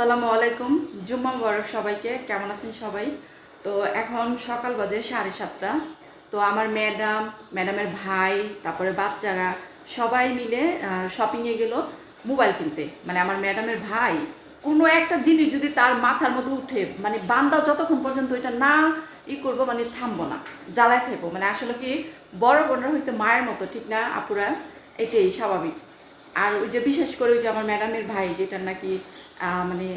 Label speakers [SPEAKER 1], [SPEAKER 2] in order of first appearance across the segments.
[SPEAKER 1] আসসালামু আলাইকুম। জুম্মা মুবারক সবাইকে। কেমন আছেন সবাই? তো এখন সকাল বাজে সাড়ে সাতটা। তো আমার ম্যাডাম, ম্যাডামের ভাই, তারপরে বাচ্চারা সবাই মিলে শপিংয়ে গেল মোবাইল কিনতে। মানে আমার ম্যাডামের ভাই, কোনো একটা জিনিস যদি তার মাথার মধ্যে উঠে মানে বান্দা যতক্ষণ পর্যন্ত এটা না ই করব মানে থামবো না, জ্বালায় খাইবো। মানে আসলে কি, বড় বোনরা হয়েছে মায়ের মতো, ঠিক না আপুরা? এটাই স্বাভাবিক। আর ওই যে বিশেষ করে ওই যে আমার ম্যাডামের ভাই যেটা নাকি মানে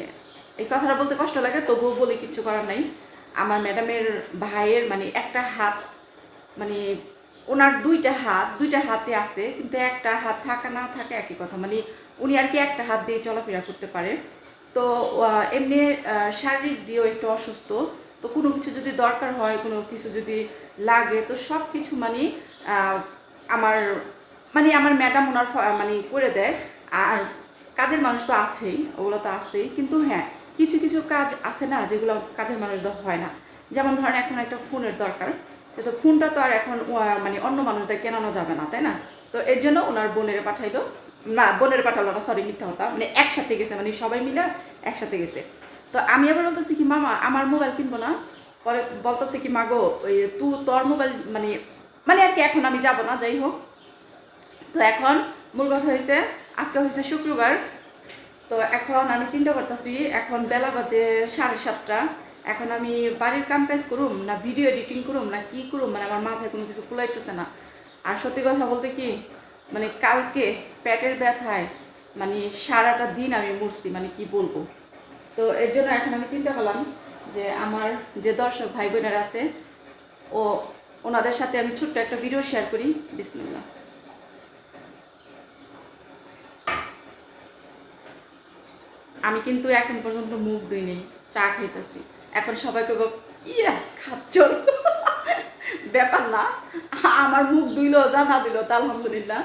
[SPEAKER 1] এই কথাটা বলতে কষ্ট লাগে, তবুও বলে কিছু করার নাই। আমার ম্যাডামের ভাইয়ের মানে একটা হাত মানে ওনার দুইটা হাত, দুইটা হাতে আছে, কিন্তু একটা হাত থাকা না থাকে একই কথা। মানে উনি আর কি একটা হাত দিয়ে চলাফেরা করতে পারে। তো এমনি শারীরিক দিয়েও একটু অসুস্থ। তো কোনো কিছু যদি দরকার হয়, কোনো কিছু যদি লাগে, তো সব কিছু মানে আমার মানে আমার ম্যাডাম ওনার মানে করে দেয়। আর কাজের মানুষ তো আছেই, ওগুলো তো আছেই। কিন্তু হ্যাঁ কিছু কিছু কাজ আছে না যেগুলো কাজের মানুষদের হয় না। যেমন ধরেন এখন একটা ফোনের দরকার। তো ফোনটা তো আর এখন মানে অন্য মানুষদের কেনানো যাবে না, তাই না? তো এর জন্য ওনার বোনের পাঠাইলো। না, বোনের পাঠালো না সরি মিথ্যা কথা। মানে একসাথে গেছে মানে সবাই মিলে একসাথে গেছে। তো আমি আবার বলতেছি কি, মামা, আমার মোবাইল কিনবো না? পরে বলতেছে কি, মাগো, ওই তু, তোর মোবাইল মানে মানে আর কি, এখন আমি যাব না, যাই হোক। তো এখন মূল কথা হয়েছে আজকে হয়েছে শুক্রবার, তো এখন আমি চিন্তা করতেছি, এখন বেলা বাজে সাড়ে সাতটা, এখন আমি বাড়ির কাম কাজ করুম না ভিডিও এডিটিং করুম না কি করুম মানে আমার মাথায় কোনো কিছু কুলাইতেছে না। আর সত্যি কথা বলতে কি মানে কালকে পেটের ব্যথায় মানে সারাটা দিন আমি মরছি মানে কি বলব। তো এর জন্য এখন আমি চিন্তা করলাম যে আমার যে দর্শক ভাই বোনেরা আছে, ও, ওনাদের সাথে আমি ছোট্ট একটা ভিডিও শেয়ার করি। বিসমিল্লাহ। আমি কিন্তু এখন পর্যন্ত মুখ দিইনি চা খাইতেছি। এখন সবাইকে ইয়া, খাচ্ছ? ব্যাপার না, আমার মুখ ধুইলো জানা দিল তা আলহামদুলিল্লাহ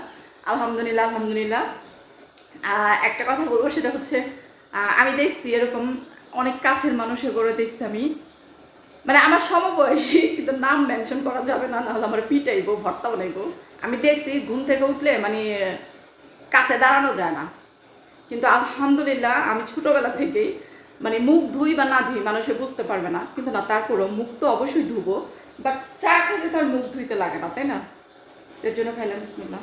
[SPEAKER 1] আলহামদুলিল্লাহ আলহামদুলিল্লাহ। একটা কথা বলব, সেটা হচ্ছে আমি দেখছি এরকম অনেক কাছের মানুষের করে দেখছি আমি। মানে আমার সমবয়সী, কিন্তু নাম মেনশন করা যাবে না, নাহলে আমার পিটাইবো, ভর্তা বানাইবো। আমি দেখছি, ঘুম থেকে উঠলে মানে কাছে দাঁড়ানো যায় না। কিন্তু আলহামদুলিল্লাহ আমি ছোটোবেলা থেকেই মানে মুখ ধুই বা না ধুই মানুষে বুঝতে পারবে না। কিন্তু না, তারপরেও মুখ তো অবশ্যই ধুবো বাট চা খেতে তার মুখ ধুইতে লাগে না, তাই না? এর জন্য খাইলাম, বিসমিল্লাহ।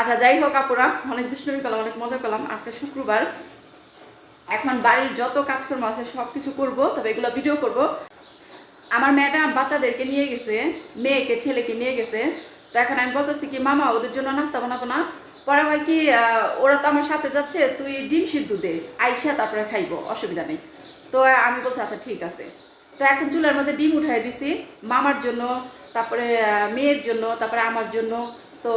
[SPEAKER 1] আচ্ছা যাই হোক আপুরা, অনেক দুষ্টমি পেলাম অনেক মজা পেলাম আজকে শুক্রবার। এখন বাড়ির যত কাজকর্ম আছে সব কিছু করব, তবে এগুলো ভিডিও করব। আমার ম্যাডাম বাচ্চাদেরকে নিয়ে গেছে, মেয়েকে, ছেলেকে নিয়ে গেছে। তো এখন আমি বলতেছি কি, মামা, ওদের জন্য নাস্তা বানাবো না। পরে হয় কি ওরা তো আমার সাথে যাচ্ছে, তুই ডিম সিদ্ধ দে, আইসা তারপরে খাইবো, অসুবিধা নেই। তো আমি বলছি আচ্ছা ঠিক আছে। তো এখন চুলার মধ্যে ডিম উঠাই দিছি, মামার জন্য, তারপরে মেয়ের জন্য, তারপরে আমার জন্য। তো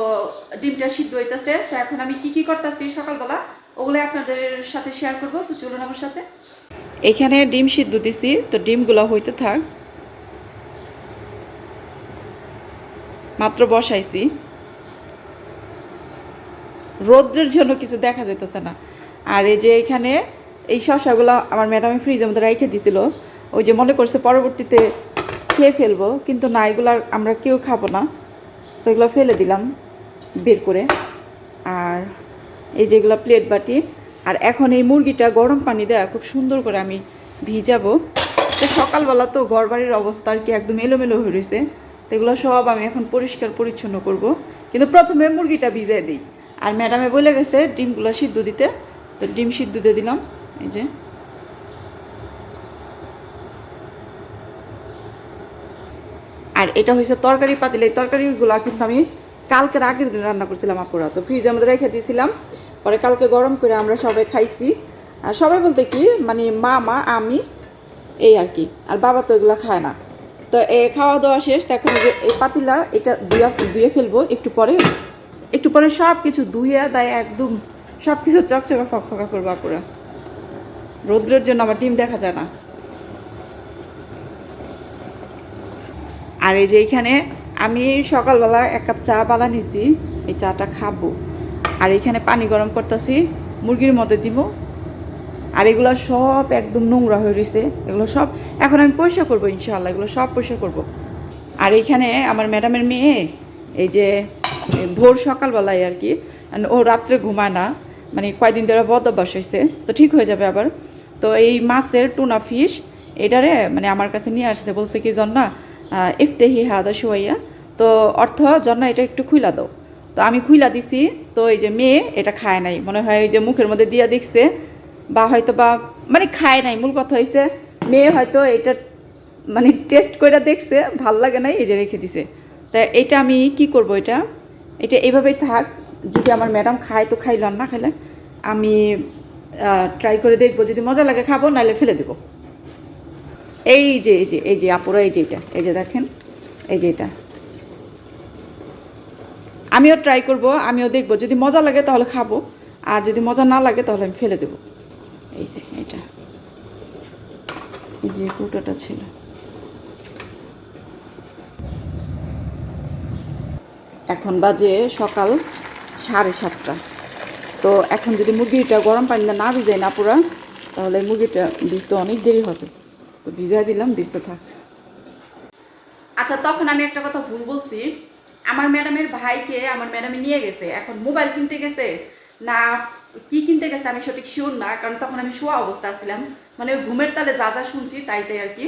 [SPEAKER 1] ডিমটা সিদ্ধ হইতেছে, তো এখন আমি কি কি করতেছি সকালবেলা ওগুলো আপনাদের সাথে শেয়ার করব। তো চলুন আমার সাথে। এখানে ডিম সিদ্ধ দিছি, তো ডিমগুলো হইতে থাক। মাত্র বসাইছি। রৌদ্রের জন্য কিছু দেখা যেতেছে না। আর এই যে এখানে এই শশাগুলো আমার ম্যাডামে ফ্রিজের মধ্যে রেখে দিছিল। ওই যে মনে করছে পরবর্তীতে খেয়ে ফেলব, কিন্তু না, এগুলো আমরা কেউ খাব না। সেগুলো ফেলে দিলাম বের করে। আর এই যেগুলো প্লেট বাটি। আর এখন এই মুরগিটা গরম পানি দেওয়া খুব সুন্দর করে আমি ভিজাবো। সকালবেলা তো ঘর বাড়ির অবস্থা আর কি একদম এলোমেলো হয়ে রয়েছে তো এগুলো সব আমি এখন পরিষ্কার পরিচ্ছন্ন করব। কিন্তু প্রথমে মুরগিটা ভিজিয়ে দিই। আর ম্যাডামে বলে গেছে, ডিমগুলো সিদ্ধ দিতে। তো ডিম সিদ্ধ দিয়ে দিলাম, এই যে। আর এটা হয়েছে তরকারি পাতিল। এই তরকারিগুলো কিন্তু আমি কালকের আগের দিন রান্না করছিলাম আপুরা। তো ফ্রিজের মধ্যে রেখে দিয়েছিলাম পরে কালকে গরম করে আমরা সবাই খাইছি। আর সবাই বলতে কি মানে মা মা আমি, এই আর কি। আর বাবা তো এগুলো খায় না। তো এ খাওয়া দাওয়া শেষ এখন যে এই পাতিলা, এটা ধুয়া ধুয়ে ফেলব একটু পরে। একটু পরে সব কিছু ধুয়ে দেয় একদম সব কিছু চকচকা ফকফকা করব আপুরা। রৌদ্রের জন্য আমার ডিম দেখা যায় না। আর এই যে এখানে আমি সকালবেলা এক কাপ চা বানা নিছি, এই চাটা খাব। আর এখানে পানি গরম করতেছি, মুরগির মধ্যে দিব আর এগুলো সব একদম নোংরা হয়ে রয়েছে এগুলো সব এখন আমি পয়সা করব ইনশাল্লাহ এগুলো সব পয়সা করব। আর এখানে আমার ম্যাডামের মেয়ে, এই যে, ভোর সকালবেলায় আর কি ও রাত্রে ঘুমায় না মানে কয়দিন ধরে বদ অভ্যাস হয়েছে তো ঠিক হয়ে যাবে আবার। তো এই মাছের টুনা ফিশ, এটারে মানে আমার কাছে নিয়ে আসছে, বলছে কি, জন্না ইফতেহি হাদা শুয়াইয়া, তো অর্থ জন্না, এটা একটু খুইলা দাও। তো আমি খুইলা দিছি, তো এই যে মেয়ে, এটা খায় নাই। মনে হয় এই যে মুখের মধ্যে দিয়া দেখছে বা হয়তো বা মানে খায় নাই। মূল কথা হয়েছে মেয়ে হয়তো এটা মানে টেস্ট করে দেখছে, ভালো লাগে নাই, এই যে রেখে দিছে। তা এটা আমি কি করব এটা? এটা এইভাবেই থাক, যদি আমার ম্যাডাম খায় তো খাইল না খাইলে আমি ট্রাই করে দেখব, যদি মজা লাগে খাব নাহলে ফেলে দেবো। এই যে এই যে এই যে আপুরা, এই যে এটা, এই যে দেখেন, এই যে এটা। আমিও ট্রাই করব, আমিও দেখব, যদি মজা লাগে তাহলে খাব, আর যদি মজা না লাগে তাহলে আমি ফেলে দেবো। এই যে, এটা। যে কুটোটা ছিল। এখন বাজে সকাল সাড়ে সাতটা। তো এখন যদি মুরগিটা গরম পানিতে না ভিজাই না পুরা, তাহলে মুরগিটা ভিজতে অনেক দেরি হবে। তো ভিজাই দিলাম, ভিজতে থাক। আচ্ছা তখন আমি একটা কথা ভুল বলছি। আমার ম্যাডামের ভাইকে আমার ম্যাডামে নিয়ে গেছে। এখন মোবাইল কিনতে গেছে। না কি কিনতে গেছে আমি সঠিক শিওর না, কারণ তখন আমি শোয়া অবস্থা ছিলাম। মানে ঘুমের তালে যা যা শুনছি তাই তাই আর কি।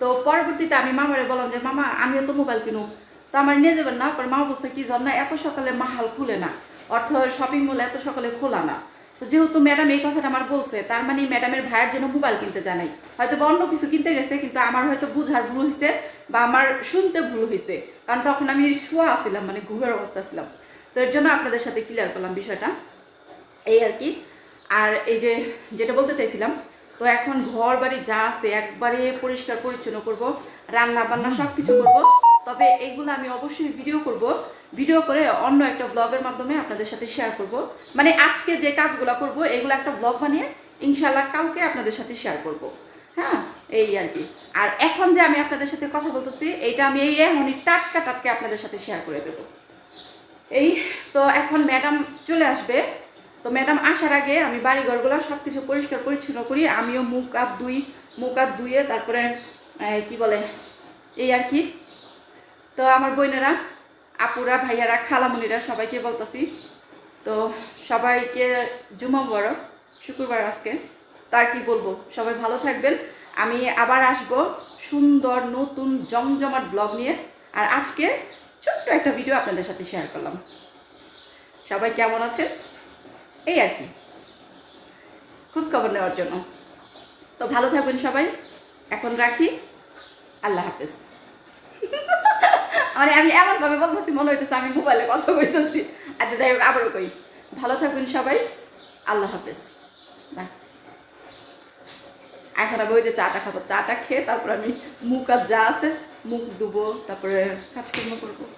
[SPEAKER 1] তো পরবর্তীতে আমি মামারে বললাম যে, মামা, আমিও তো মোবাইল কিনুক তো আমার নিয়ে যাবেন না, পর মা বলছে, কি জন্য এত সকালে মাহাল খুলে না। অর্থ শপিং মল এত সকালে খোলা না। তো যেহেতু ম্যাডাম এই কথাটা আমার বলছে, তার মানে ম্যাডামের ভাইয়ের জন্য মোবাইল কিনতে জানাই হয়তো বা অন্য কিছু কিনতে গেছে, কিন্তু আমার হয়তো বুঝার ভুল হয়েছে বা আমার শুনতে ভুল হয়েছে কারণ তখন আমি শোয়া ছিলাম মানে ঘুমের অবস্থা ছিলাম। তো এর জন্য আপনাদের সাথে ক্লিয়ার করলাম বিষয়টা। এই আর কি। আর এই যে যেটা বলতে চাইছিলাম তো এখন ঘর বাড়ি যা আছে একবারে পরিষ্কার পরিচ্ছন্ন করব রান্না বান্না সব কিছু করব। তবে এইগুলো আমি অবশ্যই ভিডিও করব। ভিডিও করে অন্য একটা ব্লগের মাধ্যমে আপনাদের সাথে শেয়ার করব। মানে আজকে যে কাজগুলো করব এগুলো একটা ব্লগ বানিয়ে ইনশাল্লাহ কালকে আপনাদের সাথে শেয়ার করব। হ্যাঁ এই আর কি। আর এখন যে আমি আপনাদের সাথে কথা বলতেছি এইটা আমি এই এখনই টাটকা টাটকা আপনাদের সাথে শেয়ার করে দেবো। এই তো এখন ম্যাডাম চলে আসবে। তো ম্যাডাম, আসার আগে আমি বাড়িঘরগুলো সব কিছু পরিষ্কার, পরিচ্ছন্ন করি। আমিও মুখ হাত ধুই মুখ হাত ধুয়ে তারপরে কি বলে, এই আর কি। তো আমার বোনেরা, আপুরা, ভাইয়ারা, খালামুনিরা সবাইকে বলতেছি, তো সবাইকে জুমা বড় শুক্রবার আজকে। তার কি বলব, সবাই ভালো থাকবেন। আমি আবার আসব সুন্দর নতুন জমজমাট ব্লগ নিয়ে। আর আজকে ছোট্ট একটা ভিডিও আপনাদের সাথে শেয়ার করলাম। সবাই কেমন আছেন? এই আর কি। খোঁজখবর নেওয়ার জন্য। তো ভালো থাকবেন সবাই। এখন রাখি। আল্লাহ হাফেজ। মানে আমি এমনভাবে বলতেছি, মনে হইতেছে আমি মোবাইলে কথা বলতেছি। আচ্ছা যাই হোক, আবারও কই। ভালো থাকবেন সবাই। আল্লাহ হাফেজ। এখন আমি ওই যে চাটা খাব। চাটা খেয়ে তারপর আমি মুখ আর যা আছে মুখ ধুবো, তারপরে কাজকর্ম করব।